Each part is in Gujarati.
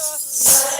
Hallelujah.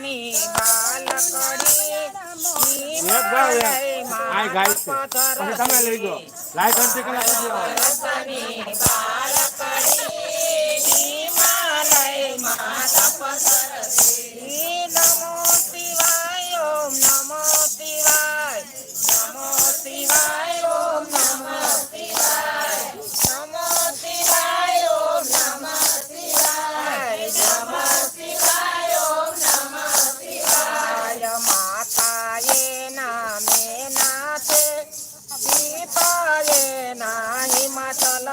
સ્વામી બાલકડી ગાય છે. તમે લઈ દો લાઈટ અંતે કલાક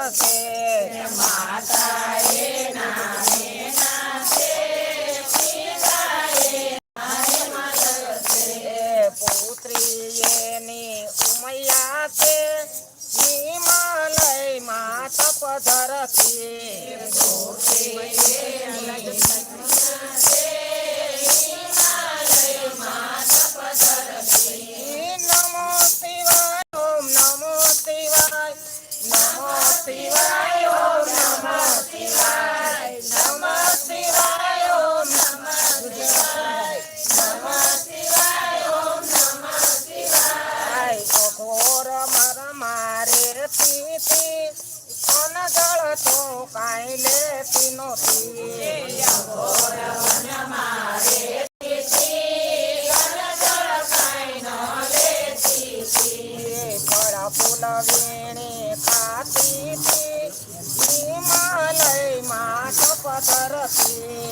আছে પી કોન જળ તો કાઈ લે પીનો પી ફૂલ વીણી ખાતી પી હિમાલયમાં તપ કરતી